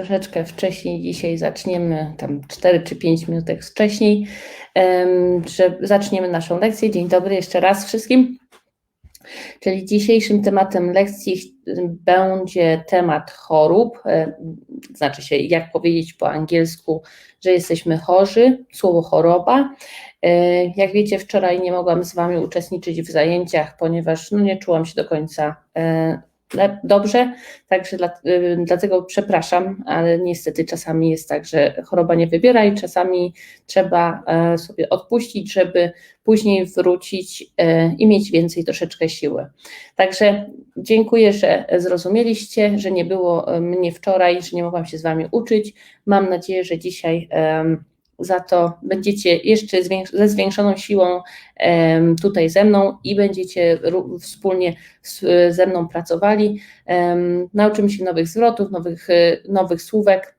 troszeczkę wcześniej dzisiaj zaczniemy, tam 4 czy 5 minutek wcześniej, że zaczniemy naszą lekcję. Dzień dobry jeszcze raz wszystkim. Czyli dzisiejszym tematem lekcji będzie temat chorób, e, znaczy się jak powiedzieć po angielsku, że jesteśmy chorzy, słowo choroba. E, Jak wiecie, wczoraj nie mogłam z Wami uczestniczyć w zajęciach, ponieważ no, nie czułam się do końca e, dobrze, także dla, y, dlatego przepraszam, ale niestety czasami jest tak, że choroba nie wybiera i czasami trzeba e, sobie odpuścić, żeby później wrócić e, i mieć więcej troszeczkę siły. Także dziękuję, że zrozumieliście, że nie było e, mnie wczoraj, że nie mogłam się z Wami uczyć. Mam nadzieję, że dzisiaj em, za to będziecie jeszcze ze zwiększoną siłą tutaj ze mną i będziecie wspólnie ze mną pracowali. Nauczymy się nowych zwrotów, nowych, e, nowych słówek.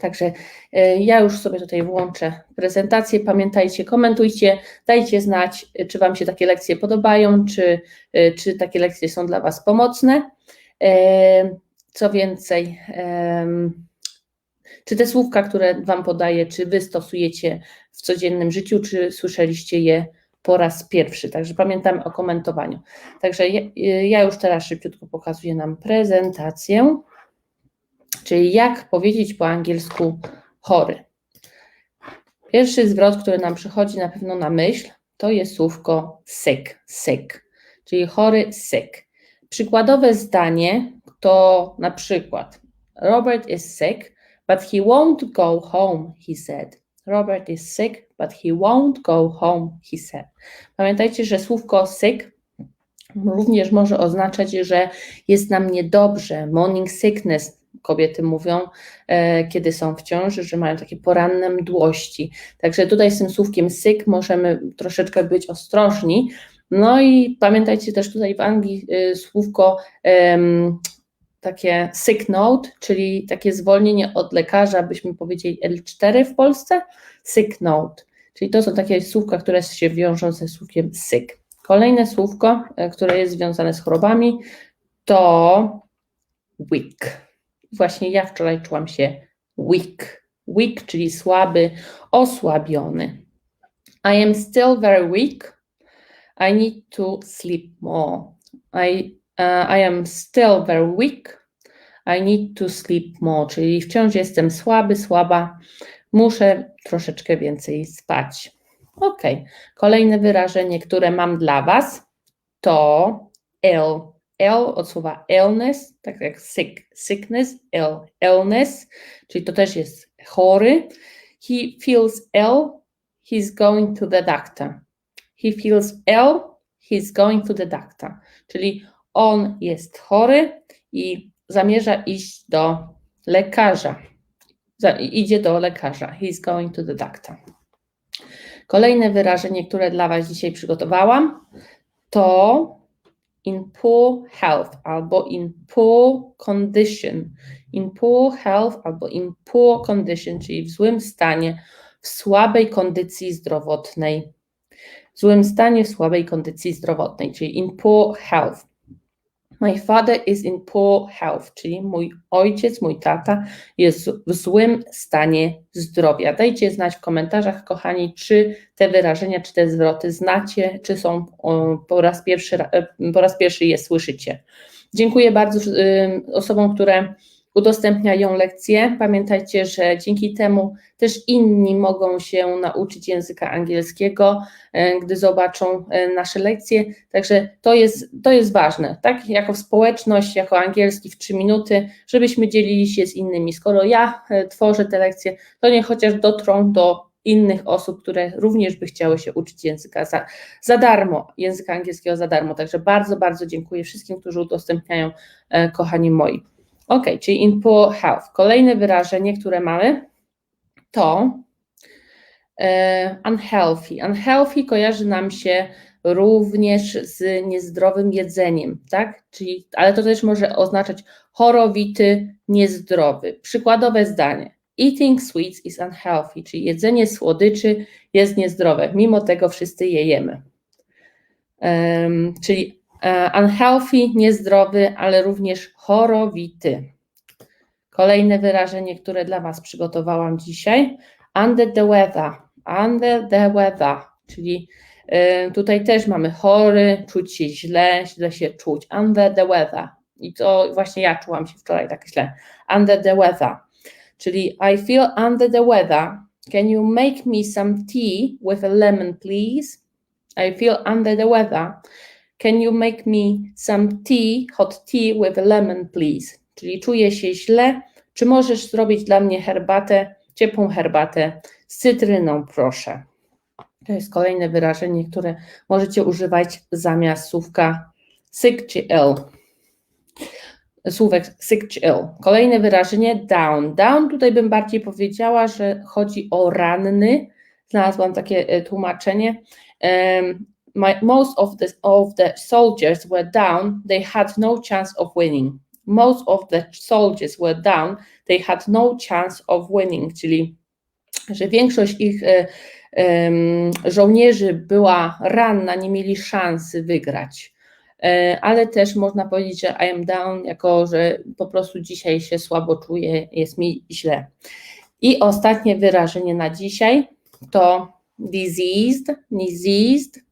Także e, ja już sobie tutaj włączę prezentację. Pamiętajcie, komentujcie, dajcie znać, e, czy Wam się takie lekcje podobają, czy, czy takie lekcje są dla Was pomocne. Co więcej, czy te słówka, które Wam podaję, czy Wy stosujecie w codziennym życiu, czy słyszeliście je po raz pierwszy. Także pamiętamy o komentowaniu. Także ja, ja już teraz szybciutko pokazuję nam prezentację, czyli jak powiedzieć po angielsku chory. Pierwszy zwrot, który nam przychodzi na pewno na myśl, to jest słówko sick, sick, czyli chory, sick. Przykładowe zdanie to na przykład Robert is sick, but he won't go home, he said. Robert is sick, but he won't go home, he said. Pamiętajcie, że słówko sick również może oznaczać, że jest nam niedobrze. Morning sickness, kobiety mówią, e, kiedy są w ciąży, że mają takie poranne mdłości. Także tutaj z tym słówkiem sick możemy troszeczkę być ostrożni. No i pamiętajcie też tutaj w Anglii y, słówko takie sick note, czyli takie zwolnienie od lekarza, byśmy powiedzieli L4 w Polsce, sick note. Czyli to są takie słówka, które się wiążą ze słówkiem sick. Kolejne słówko, e, które jest związane z chorobami, to weak. Właśnie ja wczoraj czułam się weak. Weak, czyli słaby, osłabiony. I am still very weak. I need to sleep more. I, uh, I am still very weak. I need to sleep more, czyli wciąż jestem słaby, słaba. Muszę troszeczkę więcej spać. Ok. Kolejne wyrażenie, które mam dla Was, to ill. Ill od słowa illness, tak jak sick, sickness, ill, illness, czyli to też jest chory. He feels ill, he's going to the doctor. He feels ill, he's going to the doctor. Czyli on jest chory i zamierza iść do lekarza. Za, idzie do lekarza. He's going to the doctor. Kolejne wyrażenie, które dla Was dzisiaj przygotowałam, to in poor health albo in poor condition. In poor health albo in poor condition, czyli w złym stanie, w słabej kondycji zdrowotnej. W złym stanie, w słabej kondycji zdrowotnej, czyli in poor health. My father is in poor health, czyli mój ojciec, mój tata jest w złym stanie zdrowia. Dajcie znać w komentarzach, kochani, czy te wyrażenia, czy te zwroty znacie, czy są po raz pierwszy, e, po raz pierwszy je słyszycie. Dziękuję bardzo y, osobom, które udostępniają lekcje. Pamiętajcie, że dzięki temu też inni mogą się nauczyć języka angielskiego, e, gdy zobaczą e, nasze lekcje. Także to jest, to jest ważne, tak? Jako społeczność, jako angielski w 3 minuty, żebyśmy dzielili się z innymi. Skoro ja e, tworzę te lekcje, to nie chociaż dotrą do innych osób, które również by chciały się uczyć języka za, za darmo, języka angielskiego za darmo. Także bardzo, bardzo dziękuję wszystkim, którzy udostępniają, kochani moi. Ok, czyli in poor health. Kolejne wyrażenie, które mamy, to e, unhealthy. Unhealthy kojarzy nam się również z niezdrowym jedzeniem, tak? Czyli, ale to też może oznaczać chorowity, niezdrowy. Przykładowe zdanie. Eating sweets is unhealthy, czyli jedzenie słodyczy jest niezdrowe. Mimo tego wszyscy je jemy. Em, czyli unhealthy, niezdrowy, ale również chorowity. Kolejne wyrażenie, które dla Was przygotowałam dzisiaj. Under the weather. Under the weather, czyli y, tutaj też mamy chory, czuć się źle, źle się czuć. Under the weather. I to właśnie ja czułam się wczoraj tak źle. Under the weather. Czyli I feel under the weather. Can you make me some tea with a lemon, please? I feel under the weather. Can you make me some tea, hot tea with lemon, please? Czyli czuję się źle. Czy możesz zrobić dla mnie herbatę, ciepłą herbatę z cytryną, proszę? To jest kolejne wyrażenie, które możecie używać zamiast słówka sick czy ill. Słówek sick czy ill. Kolejne wyrażenie down. Down tutaj bym bardziej powiedziała, że chodzi o ranny. Znalazłam takie e, tłumaczenie. My, most of the, of the soldiers were down, they had no chance of winning. Most of the soldiers were down, they had no chance of winning, czyli że większość ich e, żołnierzy była ranna, nie mieli szansy wygrać. E, ale też można powiedzieć, że I am down, jako że po prostu dzisiaj się słabo czuję, jest mi źle. I ostatnie wyrażenie na dzisiaj to diseased, diseased,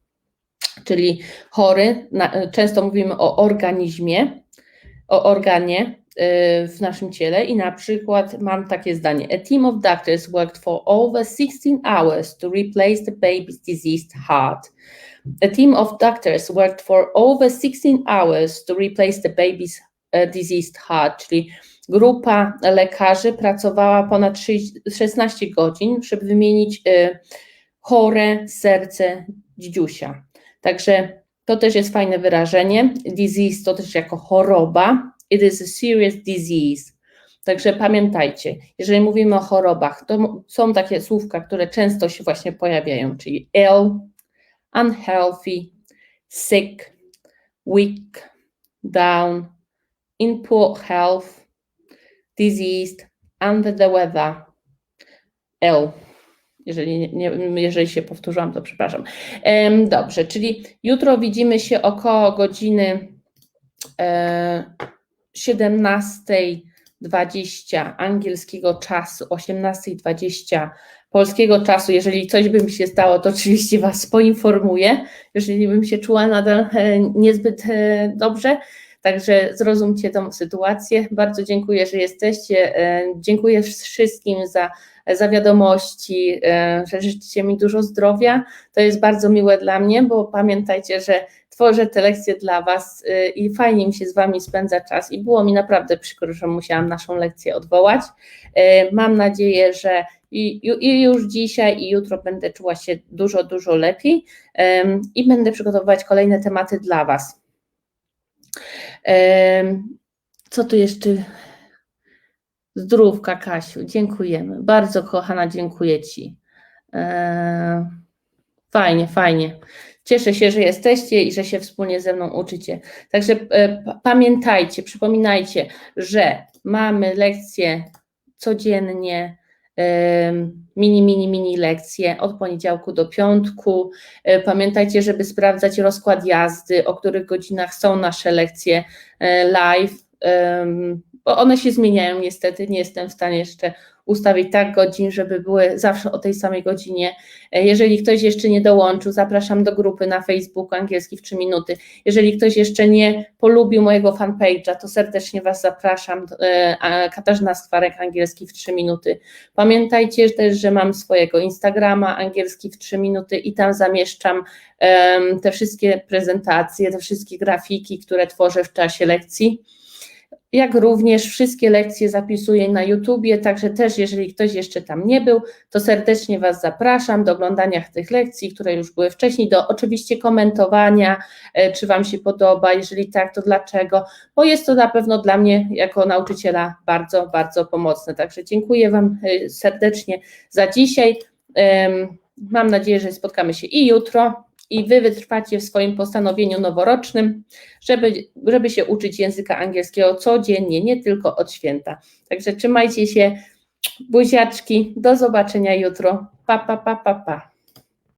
czyli chory. Na, często mówimy o organizmie, o organie y, w naszym ciele i na przykład mam takie zdanie. A team of doctors worked for over 16 hours to replace the baby's diseased heart. A team of doctors worked for over 16 hours to replace the baby's uh, diseased heart, czyli grupa lekarzy pracowała ponad 16 godzin, żeby wymienić chore serce dzidziusia. Także to też jest fajne wyrażenie. Disease to też jako choroba. It is a serious disease. Także pamiętajcie, jeżeli mówimy o chorobach, to są takie słówka, które często się właśnie pojawiają, czyli ill, unhealthy, sick, weak, down, in poor health, diseased, under the weather, ill. Jeżeli, nie, jeżeli się powtórzyłam, to przepraszam. Dobrze, czyli jutro widzimy się około godziny 17.20 angielskiego czasu, 18.20 polskiego czasu. Jeżeli coś by mi się stało, to oczywiście Was poinformuję. Jeżeli bym się czuła nadal e, niezbyt e, dobrze, Także zrozumcie tą sytuację. Bardzo dziękuję, że jesteście. E, dziękuję wszystkim za, za wiadomości, e, że życzycie mi dużo zdrowia. To jest bardzo miłe dla mnie, bo pamiętajcie, że tworzę te lekcje dla Was e, i fajnie mi się z Wami spędza czas i było mi naprawdę przykro, że musiałam naszą lekcję odwołać. Mam nadzieję, że i, już dzisiaj i jutro będę czuła się dużo, dużo lepiej i będę przygotowywać kolejne tematy dla Was. Co tu jeszcze? Zdrówka, Kasiu, dziękujemy. Bardzo kochana, dziękuję Ci. Fajnie, fajnie. Cieszę się, że jesteście i że się wspólnie ze mną uczycie. Także e, pamiętajcie, przypominajcie, że mamy lekcje codziennie mini, mini, mini lekcje od poniedziałku do piątku. E, pamiętajcie, żeby sprawdzać rozkład jazdy, o których godzinach są nasze lekcje e, live, bo one się zmieniają niestety, nie jestem w stanie jeszcze ustawić tak godzin, żeby były zawsze o tej samej godzinie. E, jeżeli ktoś jeszcze nie dołączył, zapraszam do grupy na Facebooku Angielski w 3 minuty. Jeżeli ktoś jeszcze nie polubił mojego fanpage'a, to serdecznie Was zapraszam. E, Katarzyna Skwarek Angielski w 3 minuty. Pamiętajcie też, że mam swojego Instagrama Angielski w 3 minuty i tam zamieszczam te wszystkie prezentacje, te wszystkie grafiki, które tworzę w czasie lekcji jak również wszystkie lekcje zapisuję na YouTubie, także też jeżeli ktoś jeszcze tam nie był, to serdecznie Was zapraszam do oglądania tych lekcji, które już były wcześniej, do oczywiście komentowania, e, czy Wam się podoba, jeżeli tak, to dlaczego, bo jest to na pewno dla mnie jako nauczyciela bardzo, bardzo pomocne. Także dziękuję Wam e, serdecznie za dzisiaj. Mam nadzieję, że spotkamy się i jutro, i wy wytrwacie w swoim postanowieniu noworocznym, żeby, żeby się uczyć języka angielskiego codziennie, nie tylko od święta. Także trzymajcie się, buziaczki, do zobaczenia jutro. Pa, pa, pa, pa, pa.